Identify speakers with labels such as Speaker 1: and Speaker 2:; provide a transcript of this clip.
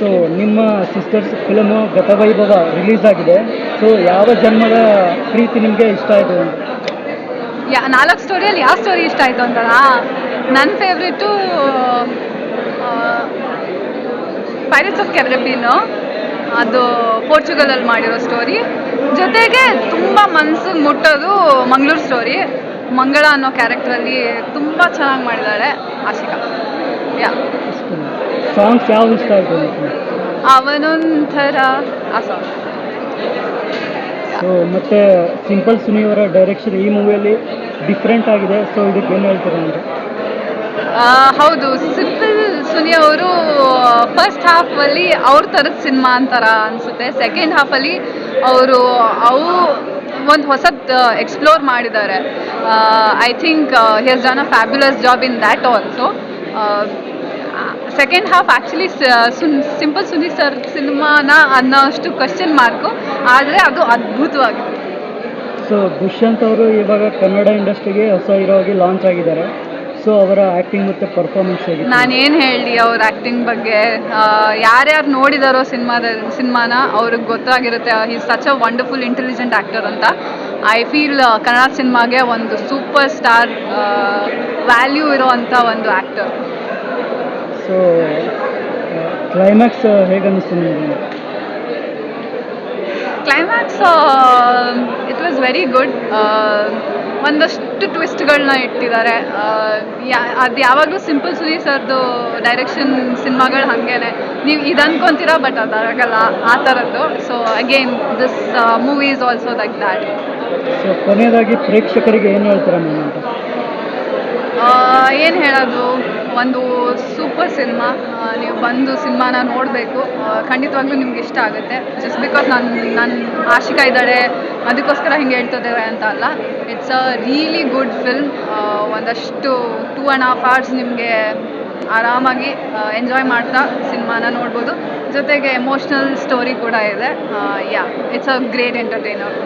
Speaker 1: So ನಿಮ್ಮ sisters film ಗತವೈಭವ release ಆಗಿದೆ. So ಯಾವ ಜನ್ಮದ ಪ್ರೀತಿ ನಿಮಗೆ ಇಷ್ಟ ಆಯಿತು?
Speaker 2: ಯಾ ನಾಲ್ಕು ಸ್ಟೋರಿಯಲ್ಲಿ ಯಾವ ಸ್ಟೋರಿ ಇಷ್ಟ ಆಯಿತು ಅಂತಲ್ಲ ನನ್ನ ಫೇವ್ರೇಟು ಪೈರೇಟ್ಸ್ ಆಫ್ ಕೆರಬಿನು ಅದು ಪೋರ್ಚುಗಲಲ್ಲಿ ಮಾಡಿರೋ ಸ್ಟೋರಿ ಜೊತೆಗೆ ತುಂಬ ಮನ್ಸಿಗೆ ಮುಟ್ಟೋದು ಮಂಗಳೂರು ಸ್ಟೋರಿ ಮಂಗಳ ಅನ್ನೋ ಕ್ಯಾರೆಕ್ಟ್ರಲ್ಲಿ ತುಂಬ ಚೆನ್ನಾಗಿ ಮಾಡಿದ್ದಾಳೆ ಆಶಿಕಾ. ಯಾ.
Speaker 1: ಸಾಂಗ್ಸ್ ಯಾವ್ದು ಇಷ್ಟ ಆಯ್ತು
Speaker 2: ಅವನೊಂಥರ ಆ ಸಾಂಗ್
Speaker 1: ಸೊ ಮತ್ತೆ ಸಿಂಪಲ್ ಸುನಿಯವರ ಡೈರೆಕ್ಷನ್ ಈ ಮೂವಿಯಲ್ಲಿ ಡಿಫ್ರೆಂಟ್ ಆಗಿದೆ. ಸೊ ಇದಕ್ಕೆ ಏನು ಹೇಳ್ತಾರೆ ಅಂದರೆ
Speaker 2: ಆ, ಹೌದು. ಸಿಂಪಲ್ ಸುನಿ ಅವರು ಫಸ್ಟ್ ಹಾಫಲ್ಲಿ ಅವ್ರ ಥರದ ಸಿನಿಮಾ ಅಂತಾರ ಅನಿಸುತ್ತೆ. ಸೆಕೆಂಡ್ ಹಾಫಲ್ಲಿ ಅವರು ಅವು ಒಂದು ಹೊಸದು ಎಕ್ಸ್ಪ್ಲೋರ್ ಮಾಡಿದ್ದಾರೆ. I think he has done a fabulous job in that also second half actually Sun simple Suni sir ಸಿನಿಮಾನ ಅನ್ನೋಷ್ಟು ಕ್ವಶನ್ ಮಾರ್ಕು ಆದರೆ ಅದು ಅದ್ಭುತವಾಗಿದೆ
Speaker 1: ಸೊ ದುಷ್ಯಂತ್ ಅವರು ಇವಾಗ ಕನ್ನಡ ಇಂಡಸ್ಟ್ರಿಗೆ ಹೊಸ ಹೀರೋ ಆಗಿ ಲಾಂಚ್ ಆಗಿದ್ದಾರೆ. ಸೊ ಅವರ ಆ್ಯಕ್ಟಿಂಗ್ ಮತ್ತು ಪರ್ಫಾರ್ಮೆನ್ಸ್ ನಾನು
Speaker 2: ನಾನೇನು ಹೇಳಿ ಅವ್ರ ಆ್ಯಕ್ಟಿಂಗ್ ಬಗ್ಗೆ ಯಾರ್ಯಾರು ನೋಡಿದಾರೋ ಸಿನಿಮಾದ ಸಿನಿಮಾನ ಅವ್ರಿಗೆ ಗೊತ್ತಾಗಿರುತ್ತೆ. Is such a wonderful intelligent actor ಅಂತ. ಐ ಫೀಲ್ ಕನ್ನಡ ಸಿನಿಮಾಗೆ ಒಂದು ಸೂಪರ್ ಸ್ಟಾರ್ ವ್ಯಾಲ್ಯೂ ಇರೋವಂಥ ಒಂದು ಆ್ಯಕ್ಟರ್
Speaker 1: ಸೊ ಕ್ಲೈಮ್ಯಾಕ್ಸ್ ಹೇಗೆ ಅನ್ನಿಸ್ತು ನಿಮಗೆ?
Speaker 2: Climax it was very good ಒಂದಷ್ಟು ಟ್ವಿಸ್ಟ್ಗಳನ್ನ ಇಟ್ಟಿದ್ದಾರೆ. ಅದು ಯಾವಾಗಲೂ ಸಿಂಪಲ್ ಸುನಿ ಸರ್ದು ಡೈರೆಕ್ಷನ್ ಸಿನಿಮಾಗಳು ಹಾಗೇನೆ. ನೀವು ಇದು ಅನ್ಕೊಂತೀರಾ ಬಟ್ ಅದಾಗಲ್ಲ ಆ ಥರದ್ದು. So again this movie is also like that
Speaker 1: so ಕೊನೆಯದಾಗಿ ಪ್ರೇಕ್ಷಕರಿಗೆ ಏನು ಹೇಳ್ತೀರಾ ಅಂತ
Speaker 2: ಏನು ಹೇಳೋದು? ಒಂದು ಸೂಪರ್ ಸಿನಿಮಾ ನೀವು ಬಂದು ಸಿನಿಮಾನ ನೋಡಬೇಕು. ಖಂಡಿತವಾಗ್ಲೂ ನಿಮ್ಗೆ ಇಷ್ಟ ಆಗುತ್ತೆ. ಜಸ್ಟ್ ಬಿಕಾಸ್ ನಾನು ನನ್ನ ಆಶಿಕಾ ಇದ್ದಾಳೆ, ಅದಕ್ಕೋಸ್ಕರ ಹಿಂಗೆ ಹೇಳ್ತಿದ್ದೇವೆ ಅಂತ ಅಲ್ಲ. It's a really good film ಒಂದಷ್ಟು ಟೂ ಆ್ಯಂಡ್ ಹಾಫ್ ಅವರ್ಸ್ ನಿಮಗೆ ಆರಾಮಾಗಿ ಎಂಜಾಯ್ ಮಾಡ್ತಾ ಸಿನಿಮಾನ ನೋಡ್ಬೋದು. ಜೊತೆಗೆ ಎಮೋಷ್ನಲ್ ಸ್ಟೋರಿ ಕೂಡ ಇದೆ. Yeah it's a great entertainer